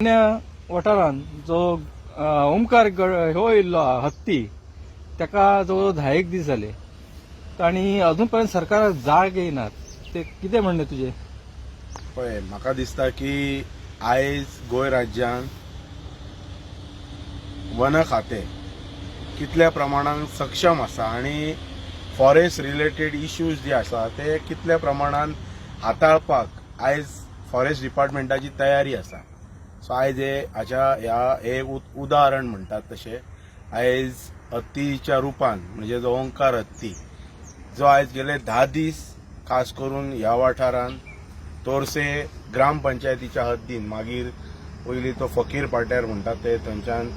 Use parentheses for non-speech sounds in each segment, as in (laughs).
अन्य वाठारांत जो ओमकार गड- हो येयल्लो हत्ती ताका जवळ धा एक दीस जाले आनी अजून पर्यंत सरकाराक जाग येयनात ते कितें म्हणणें तुजें पळय म्हाका दिसता की आयज गोंय राज्यांत वन खातें कितल्या प्रमाणान सक्षम आसा आनी फॉरेस्ट रिलेटेड इश्यूज जे आसा ते कितल्या प्रमाणान हाताळपाक आयज फॉरेस्ट डिपार्टमेंटाची तयारी आसा. सो आयज हे हाच्या ह्या हे उदाहरण म्हणटात तशें आयज हत्तीच्या रुपान म्हणजे जो ओंकार हत्ती जो आयज गेले धा दीस खास करून ह्या वाठारांत तोरसे ग्रामपंचायतीच्या हद्दीन मागीर पयलीं तो फकीर पाट्यार म्हणटात ते थंयच्यान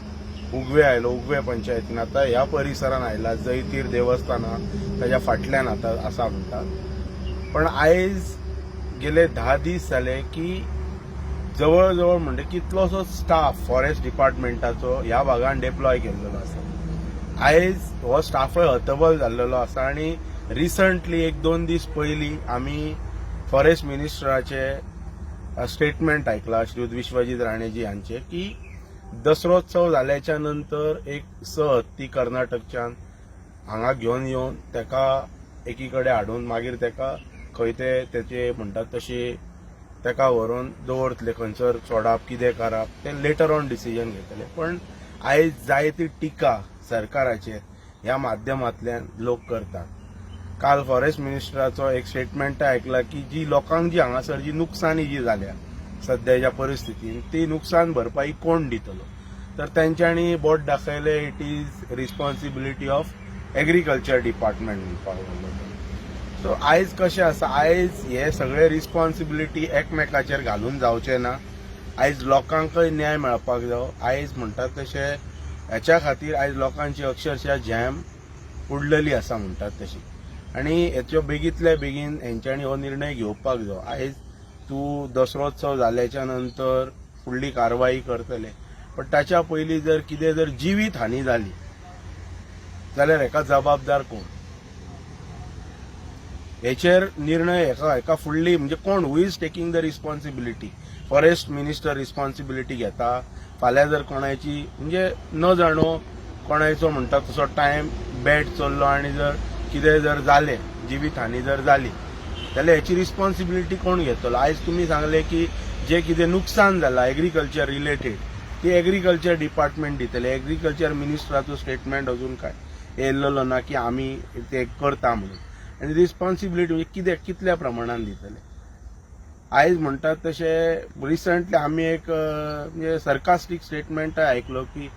उगवे आयलो उगवे पंचायतीन. आतां ह्या परिसरान आयला जैतीर देवस्थाना ताच्या फाटल्यान आतां आसा म्हणटात पण आयज गेले धा दीस जाले की जवळ जवळ म्हणजे कितलोसो स्टाफ फॉरेस्ट डिपार्टमेंटाचो ह्या भागान डिप्लॉय केल्लो आसा. आयज हो स्टाफय हतबल जाल्लो आसा आनी रिसंटली एक दोन दीस पयलीं आमी फॉरेस्ट मिनिस्टराचे स्टेटमेंट आयकला श्रीयुत विश्वजीत राणेजी हांचे की दसरोत्सव जाल्याच्या नंतर एक स हत्ती कर्नाटकच्यान हांगा घेवन येवन तेका एकीकडे हाडून मागीर तेका खंय ते तेचे म्हणटात तशी तेका व्हरून दवरतले खंयसर सोडप कितें करप ते लेटर ऑन डिसिजन घेतले. पण आयज जायती टिका सरकाराचेर ह्या माध्यमांतल्यान लोक करतात. काल फॉरेस्ट मिनिस्टराचो एक स्टेटमेंट आयकला की जी लोकांक जी हांगासर जी नुकसानी जी जाल्या सध्याच्या परिस्थितीन ती नुकसान भरपाई कोण दितलो? तर तेंच्यांनी बोट दाखयले it is responsibility of agriculture department म्हणपाक लागलो सो आयज कशें आसा? आयज हे सगळे रिस्पॉन्सिबिलिटी एकमेकाचेर घालून जावचे ना. आयज लोकांकय न्याय मेळपाक जाय आयज म्हणटात तशें हेच्या खातीर आयज लोकांची अक्षरशः जॅम उडलेली आसा म्हणटात तशी. आनी हेच्यो बेगीतल्या बेगीन हेंच्यांनी हो निर्णय घेवपाक जाय आयज तूं दसरोत्सव जाल्याच्या नंतर फुडली कारवाई करतले. पण ताच्या पयलीं जर कितें जर जिवीत हानी जाली जाल्यार हेका जबाबदार कोण? हेचेर निर्णय हेका हेका फुडली म्हणजे कोण? Who is taking the responsibility forest minister responsibility घेता. फाल्यां जर कोणाची म्हणजे न जाणो कोणाचो म्हणटा तसो टायम बॅड चल्लो आनी जर कितें जर जालें जिवीत हानी जर जाली जाल्यार हेची रिस्पॉन्सिबिलिटी कोण घेतलो? आयज तुमी सांगले की जे कितें नुकसान जालां एग्रीकल्चर रिलेटेड ती एग्रीकल्चर डिपार्टमेंट दितले. एग्रीकल्चर मिनिस्टराचो स्टेटमेंट अजून काय? येयल्लो ना की आमी ते करता म्हणून. आनी रिस्पॉन्सिबिलिटी म्हणजे कितें कितल्या प्रमाणान दितले आयज म्हणटात तशें रिसंटली आमी एक म्हणजे सरकास्टीक स्टेटमेंट आयकलो की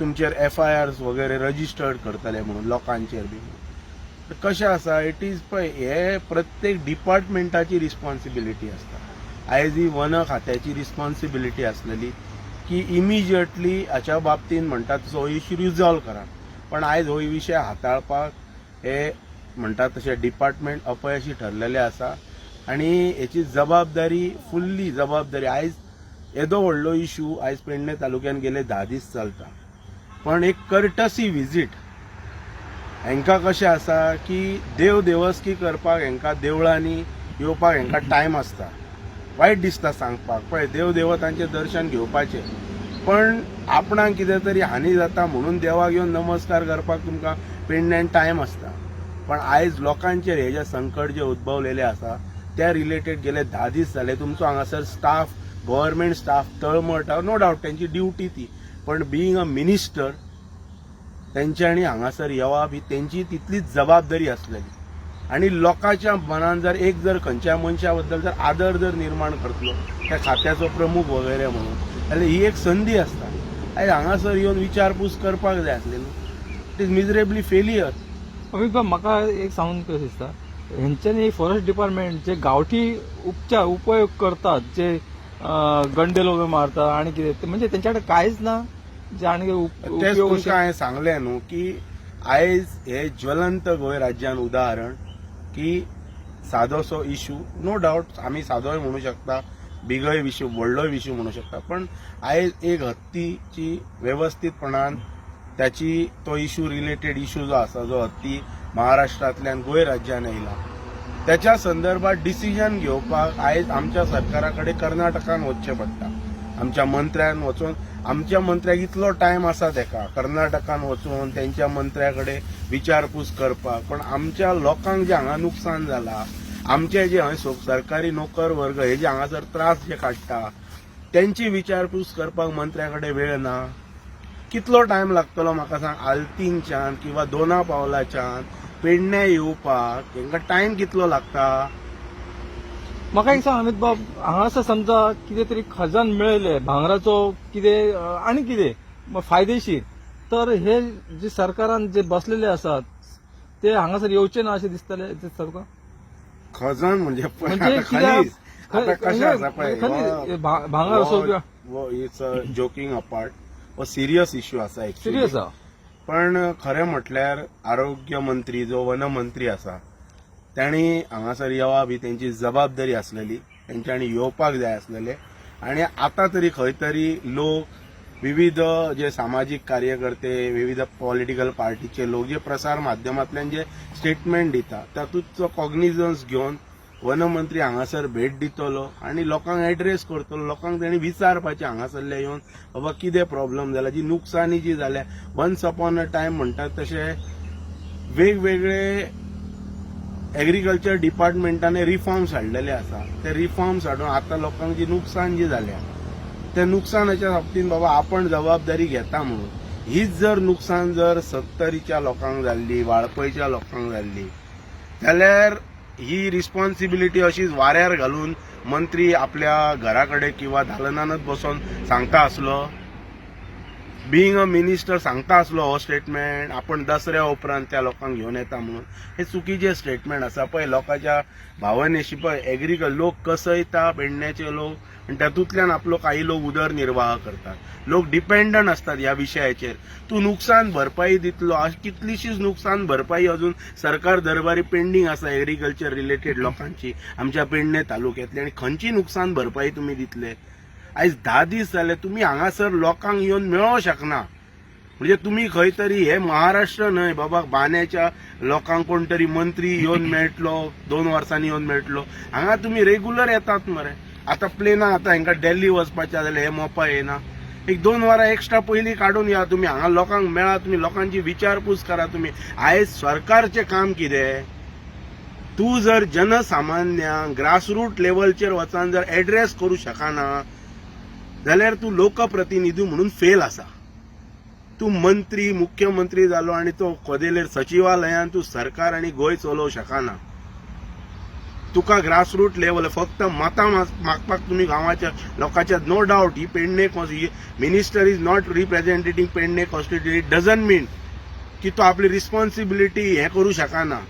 तुमचेर एफ आय आर्स वगैरे रजिस्टर्ड करतले म्हणून लोकांचेर बी. कशें आसा इट इज पळय हे प्रत्येक डिपार्टमेंटाची रिस्पॉन्सिबिलिटी आसता आयज ही वन खात्याची रिस्पॉन्सिबिलिटी आसलेली की इमिजिएटली हाच्या बाबतीन म्हणटात तसो हो इश्यू रिजॉल्व करा. पण आयज हो विशय हाताळपाक हे म्हणटात तशें डिपार्टमेंट अपयशी ठरलेले आसा आनी हेची जबाबदारी फुल्ली जबाबदारी आयज येदो व्हडलो इशू आयज पेडणे तालुक्यान गेले धा दीस चलता. पण एक कर्टसी विजीट हांकां कशें आसा की देव देवस्की करपाक हांकां देवळांनी येवपाक हांकां टायम आसता. वायट दिसता सांगपाक पळय देव देवतांचें दर्शन घेवपाचें. पण आपणाक कितें तरी हानी जाता म्हणून देवाक येवन नमस्कार करपाक तुमकां पेडण्यान टायम आसता. पण आयज लोकांचेर हे जे संकट जे उद्भवलेले आसा त्या रिलेटेड गेले धा दीस जाले तुमचो हांगासर स्टाफ गव्हर्मेंट स्टाफ तळमळटा नो डावट त्यांची ड्युटी ती. पण बिईंग अ मिनिस्टर तेंच्यांनी हांगासर येवप ही तेंची तितलीच जबाबदारी आसलेली आणि लोकांच्या मनान जर एक जर खंयच्या मनशा बद्दल जर आदर जर निर्माण करतलो त्या खात्याचो प्रमुख वगैरे म्हणून जाल्यार ही एक संदी आसता आयज हांगासर येवन विचारपूस करपाक जाय आसली न्हू it is miserably failure Amit बाब म्हाका एक सांगून कशें दिसता हेंच्यांनी फॉरेस्ट डिपार्टमेंट जे गांवठी उपचार उपयोग करतात जे गंडे लोक मारतात आणि कितें म्हणजे तेंच्या कडेन कांयच ना जे आनी उपयोग हांवें सांगलें न्हू की आयज हे ज्वलंत गोंय राज्यान उदाहरण की सादोसो इश्यू नो डावट आमी सादोय म्हणू शकता बिगय विशू व्हडलोय विशू म्हणू शकता पण आयज एक हत्तीची व्यवस्थितपणान त्याची तो इश्यू रिलेटेड इश्यू जो आसा जो हत्ती महाराष्ट्रांतल्यान गोंय राज्यान येयला त्याच्या संदर्भात डिसिजन घेवपाक आयज आमच्या सरकारा कडेन कर्नाटकान वचचें पडटा. आमच्या मंत्र्यान वचून आमच्या मंत्र्याक इतलो टायम आसा तेका. कर्नाटकान वचून त्यांच्या मंत्र्याकडे विचारपूस करपाक पण आमच्या लोकांक जे हांगा नुकसान जाला आमचे जे हंय सो- सरकारी नोकर वर्ग हे जे हांगासर त्रास जे काडटा त्यांची विचारपूस करपाक मंत्र्याकडे वेळ ना. कितलो टायम लागतलो म्हाका सांग? आल्तीनच्यान किंवा दोना पावलाच्यान पेडण्या येवपाक तांकां टायम कितलो लागता? म्हाका एक सांग अमित बाब हांगासर समजा कितें तरी खजान मेळयले भांगराचो कितें आनी कितें फायदेशीर. तर हे जे सरकारान जे बसलेले आसात ते हांगासर येवचे ना अशें दिसतले दिसता तुका खजान म्हणजे म्हणजे म्हणजे भा- भांगर असो जोकिंग अपार्ट हो सिरियस इश्यू आसा actually. सिरियस पण खरें म्हटल्यार आरोग्य मंत्री जो वन मंत्री आसा तांणी हांगासर येवप ही तेंची जबाबदारी आसलेली तेंच्यांनी येवपाक जाय आसलेले आनी आतां तरी खंय तरी लोक विविध जे सामाजीक कार्यकर्ते विविध पॉलिटिकल पार्टीचे लोक जे प्रसार माध्यमांतल्यान जे स्टेटमेंट दिता तातूंतचो कॉग्निजन्स घेवन वनमंत्री हांगासर भेट दितलो आनी लोकांक एड्रेस करतलो. लोकांक तेणी विचारपाचें हांगासरले येवन बाबा कितें प्रॉब्लेम जाला जी नुकसानी जी जाल्या वन्स अपॉन अ टायम म्हणटात तशें वेगवेगळे एग्रीकल्चर डिपार्टमेंटाने रिफॉर्म्स हाडलेले आसा. ते रिफॉर्म्स हाडून आतां लोकांक जी नुकसान जी जाल्या त्या नुकसानाच्या बाबतींत बाबा आपण जबाबदारी घेता म्हणून. हीच जर नुकसान जर सत्तरीच्या लोकांक जाल्ली वाळपयच्या लोकांक जाल्ली जाल्यार ही रिस्पॉन्सिबिलिटी अशीच वाऱ्यार घालून मंत्री आपल्या घरा कडेन किंवा दालनानच बसून सांगता आसलो बिईंग अ मिनिस्टर सांगता आसलो हो स्टेटमेंट आपण दसऱ्या उपरांत त्या लोकांक घेवन येता म्हणून. हे चुकीचे स्टेटमेंट आसा. पळय लोकांच्या भावनेशी पळय एग्रीकल्चर लोक कसयता पेडण्याचे लोक आनी तातूंतल्यान आपलो काही लोक उदरनिर्वाह करतात. लोक डिपेंडंट असतात ह्या विशयाचेर तूं नुकसान भरपाई दितलो कितलीशीच नुकसान भरपाई अजून सरकार दरबारी पेंडींग आसा एग्रीकल्चर रिलेटेड लोकांची आमच्या पेडणे तालुक्यातली. आनी खंयची नुकसान भरपाई तुमी दितले? आयज धा दीस जाले तुमी हांगासर लोकांक येवन मेळोवंक शकना. म्हणजे तुम्ही खंय तरी हे महाराष्ट्र न्हय बाबा बांद्याच्या लोकांक कोण तरी मंत्री येवन (laughs) मेळटलो दोन वर्सांनी येवन मेळटलो. हांगा तुम्ही रेग्युलर येतात मरे. आतां प्लेना आतां हांकां दिल्ली वचपाचें जाल्यार हे मोपा येना एक दोन वरां एक्स्ट्रा पयलीं काडून या तुमी हांगा लोकांक मेळा तुमी लोकांची विचारपूस करा तुमी आयज सरकारचें काम कितें? तूं जर जनसामान्यांक ग्रासरूट लेवलचेर वचून जर एड्रेस करूं शकना जाल्यार तूं लोकप्रतिनिधी म्हणून फेल आसा तूं मंत्री मुख्यमंत्री जालो आनी तो खोदेलेर सचिवालयान तूं सरकार आनी गोंय चलोवंक शकना. तुका ग्रासरूट लेवल फक्त मतां माग- मागपाक तुमी गांवाच्या लोकांच्या no doubt he Pedne minister is not representing Pedne constituency doesn't mean की तो आपली रिस्पॉन्सिबिलिटी हे करूं शकना.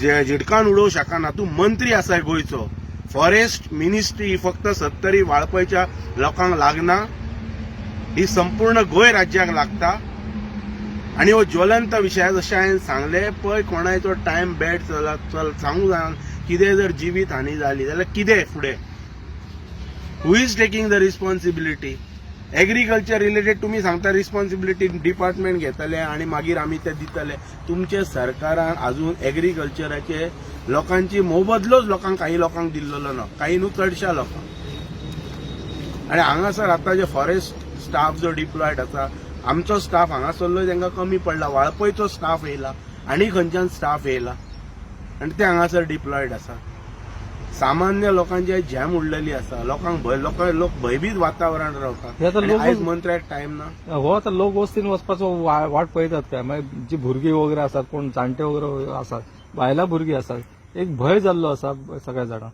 जे- झिडकान उडोवंक शकना. तूं मंत्री आसाय गोंयचो. फॉरेस्ट मिनिस्ट्री ही फक्त सत्तरी वाळपयच्या लोकांक लागना ही संपूर्ण गोंय राज्याक लागता. आणि हो ज्वलंत विशय जशें हांवें सांगले पळय कोणाचो टायम बॅड चल सांगू जाय कितें जर जिवीत हानी जाली जाल्यार कितें फुडें who is taking the responsibility agriculture related तुमी सांगता रिस्पॉन्सिबिलिटी डिपार्टमेंट घेतले आनी मागीर आमी ते दितले. तुमचे सरकारान अजून एग्रीकल्चराचे लोकांची मोबदलोच लोकांक काही लोकांक दिल्लो ना. काही न्हू चडशा लोकांक. आनी हांगासर आतां जे फॉरेस्ट स्टाफ जो डिप्लॉयड आसा आमचो स्टाफ हांगासरलो तांकां कमी पडला. वाळपयचो स्टाफ येयला. आनी खंयच्यान स्टाफ येयला. आनी ते हांगासर डिप्लॉयड आसा. सामान्य लोकांची आयज झॅम उडलेली आसा. लोकांक भय लोक लोक भयभीत वातावरण रावतात. हे आतां आनी लोक- आयज मंत्र्याक टायम ना. हो आता लोक वस्तीन वचपाचो वाट पळयतात काय? मागीर जी भुरगीं वगैरे आसात कोण जाणटे वगैरे आसात बायलां भुरगीं आसात एक भंय जाल्लो आसा सगळ्या जाणांक.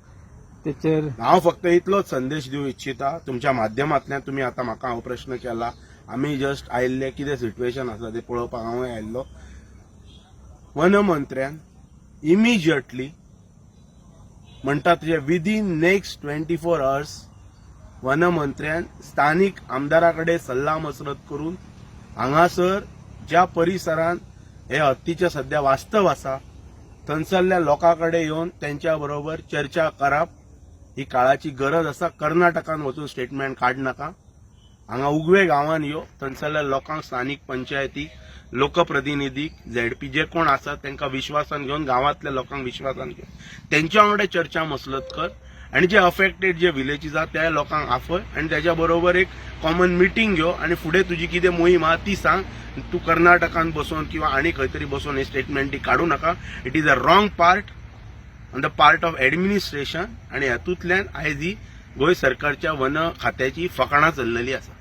तेचेर हांव फक्त इतलोच संदेश दिवं इच्छिता. तुमच्या माध्यमांतल्यान तुमी आतां म्हाका हांव प्रश्न केला. आमी जस्ट आयिल्ले कितें सिट्युएशन आसा तें पळोवपाक हांवूय आयिल्लो. वन मंत्र्यान इमिजिएटली म्हणटा तुजे within next twenty four hours one मंत्र्यान स्थानीक आमदारा कडेन सल्ला मसरत करून हांगासर ज्या परिसरांत हे हत्तीचे सध्या वास्तव आसा थंयसरल्या लोकां कडेन येवन त्यांच्या बरोबर चर्चा करप ही काळाची गरज आसा कर्नाटकान वचून स्टेटमेंट काडनाका हांगा उगवे गांवांत यो थंयसरल्या लोकांक स्थानीक पंचायतीक लोकप्रतिनिधीक झेडपी जे कोण आसात तांकां विश्वासान घेवन गांवांतल्या लोकांक विश्वासान घेवन तेंच्या वांगडा चर्चा मसलत कर. आणि जे अफेक्टेड जे विलेजीस आहात त्या लोकांक आफय आणि त्याच्या बरोबर एक कॉमन मिटींग घेव आणि फुडें तुजी कितें मोहीम आहा ती सांग. तू कर्नाटकांत बसून किंवा आणि खंय तरी बसून हे स्टेटमेंट ती काडूं नका. It is a wrong part on the part of administration आणि हातूंतल्यान आयज ही गोंय सरकारच्या वन खात्याची फकाणां चल्लेली आसा